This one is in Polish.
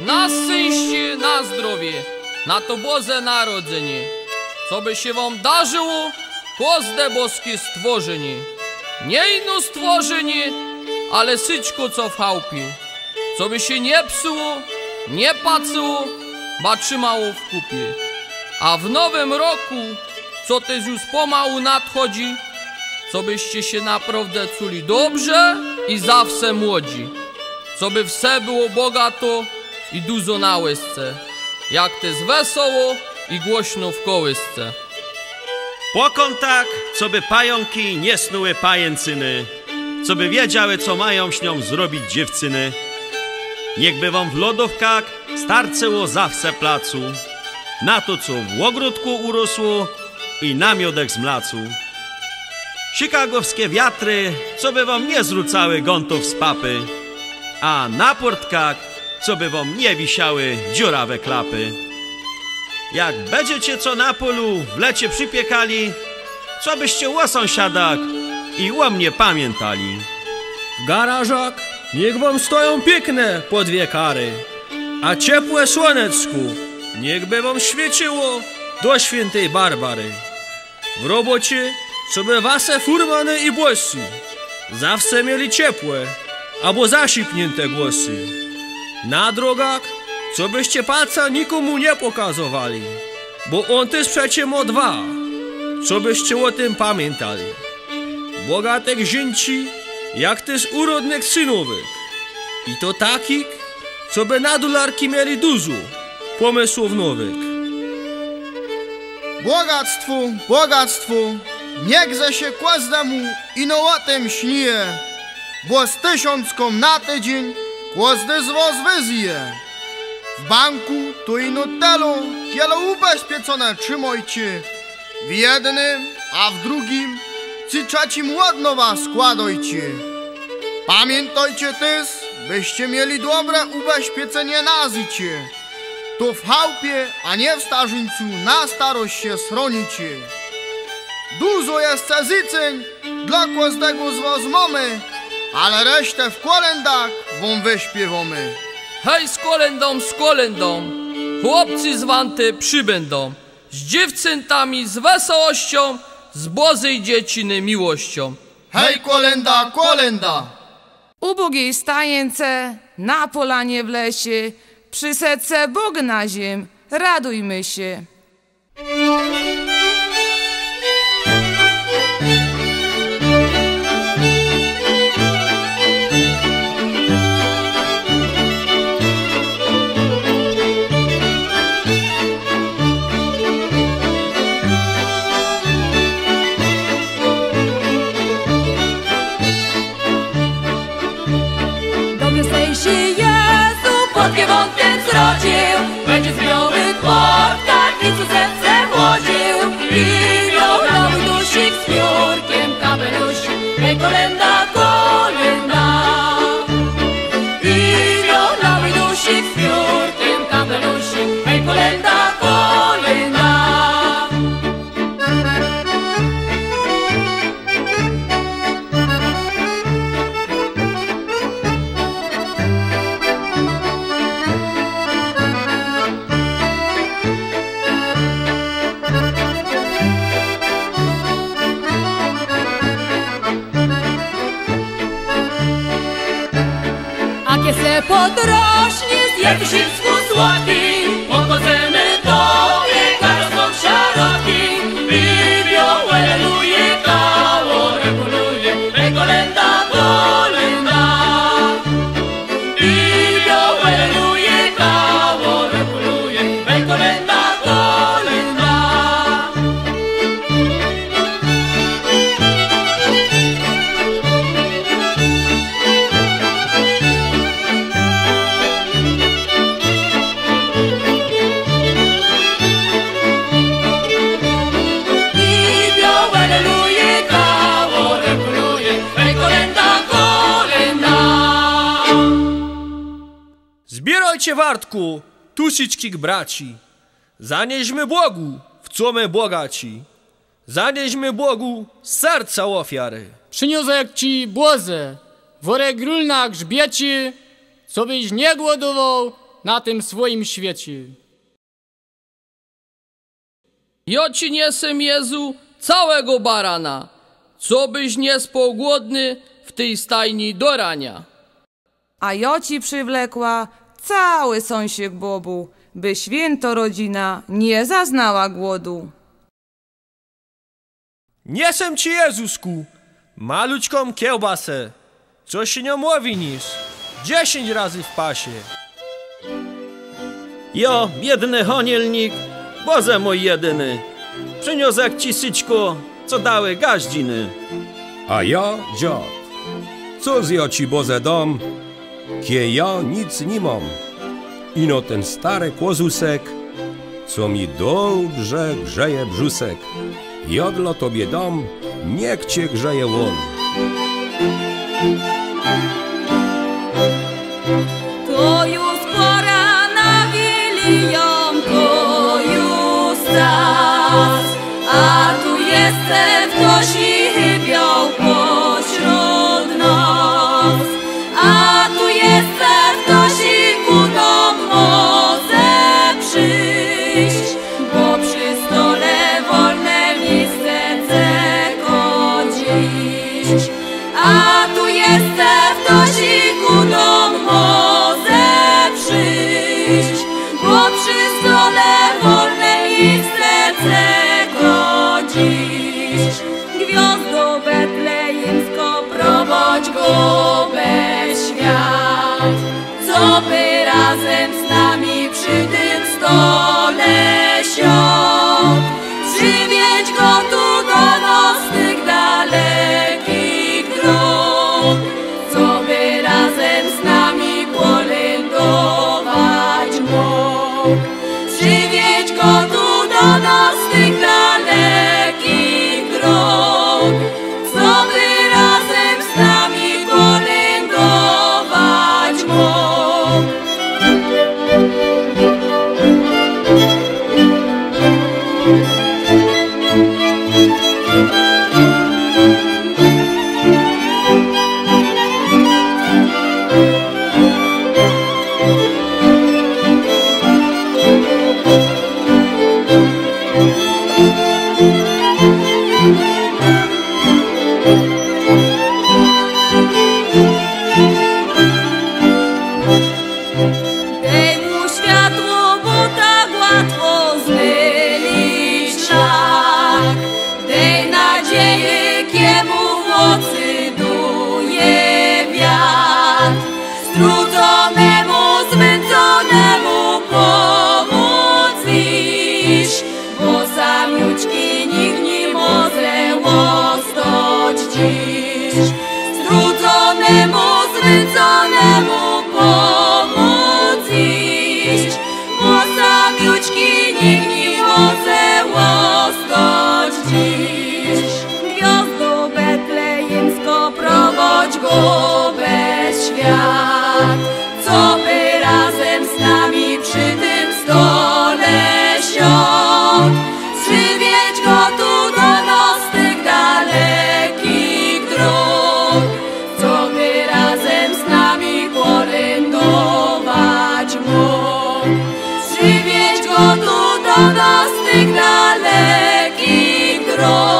na szczęście, na zdrowie, na to Boże Narodzenie, co by się wam darzyło, każde boskie stworzenie. Nie ino stworzenie, ale syćko co w chałupie, co by się nie psuło, nie pacyło, ba trzymało w kupie. A w nowym roku, co też już pomału nadchodzi, co byście się naprawdę czuli dobrze i zawsze młodzi. Co by wse było bogato i dużo na łysce. Jak też wesoło i głośno w kołysce. Pokon tak, co by pająki nie snuły pajęcyny, co by wiedziały, co mają śnią zrobić dziewczyny. Niechby wam w lodówkach starceło zawsze placu, na to, co w ogródku urosło i namiodek z mlacu. Chicagowskie wiatry, co by wam nie zrzucały gontów z papy, a na portkach, co by wam nie wisiały dziurawe klapy. Jak będziecie co na polu w lecie przypiekali, co byście o sąsiadach i o mnie pamiętali. W garażach niech wam stoją piękne po dwie kary, a ciepłe słoneczku niechby wam świeciło do świętej Barbary. W robocie, co by wasze furmany i błosy zawsze mieli ciepłe albo zasipnięte głosy. Na drogach, co byście palca nikomu nie pokazowali, bo on też przecie ma dwa, co byście o tym pamiętali. Bogatek zięci, jak też urodnych synowych. I to takich, co by na dolarki mieli dużo pomysłów nowych. Bogactwu, bogactwu, niechże się każdemu ino o tym śnieje, bo z tysiącką na tydzień każdy z was wyzje. W banku to ino telo, kielo ubezpieczone trzymajcie, w jednym, a w drugim ci trzecim ładno was składajcie. Pamiętajcie też, byście mieli dobre ubezpieczenie na. To w chałupie, a nie w starzyńcu na starość się schronicie. Dużo jest życzeń dla każdego z was mamy, ale resztę w kolendach wam wyśpiewamy. Hej z kolendą, z kolendą, chłopcy z wanty przybędą, z dziewczętami, z wesołością, z Bożej dzieciny miłością. Hej kolenda, kolenda! Ubogiej stajence, na polanie w lesie, przy setce Bog na ziem, radujmy się. Majke se potrošnje, sjetiš imsku zloti Zbierajcie wartku, tusiczkich braci. Zanieśmy Bogu, w co my bogaci. Zanieśmy Bogu z serca ofiary. Przyniosek ci błozę, worek grul na grzbiecie, co byś nie głodował na tym swoim świecie. Ja ci niesem Jezu całego barana, co byś nie spał głodny w tej stajni do rania. A ja ci przywlekła cały sąsiek bobu, by święto rodzina nie zaznała głodu. Niesem ci Jezusku, malućką kiełbasę, co się nią łowi niż dziesięć razy w pasie. Jo, biedny honielnik, Boże mój jedyny, przyniosek ci syćko, co dały gaździny. A ja dziad. Co zjo ci boze dom, kie ja nic nie mam. Ino ten stary kłozusek, co mi dobrze grzeje brzusek. Jodlo tobie dom, niech cię grzeje łon. To już pora na Wilion, to już czas. A tu jestem świat, co by razem z nami przy tym stole siądł. Dej nadzieję, kiemu w nocy Zmęczonemu pomóc iść, bo samiuczki nikt nie może łostać dziś. Gwiazdo betlejemsko prowadź go tu do nas z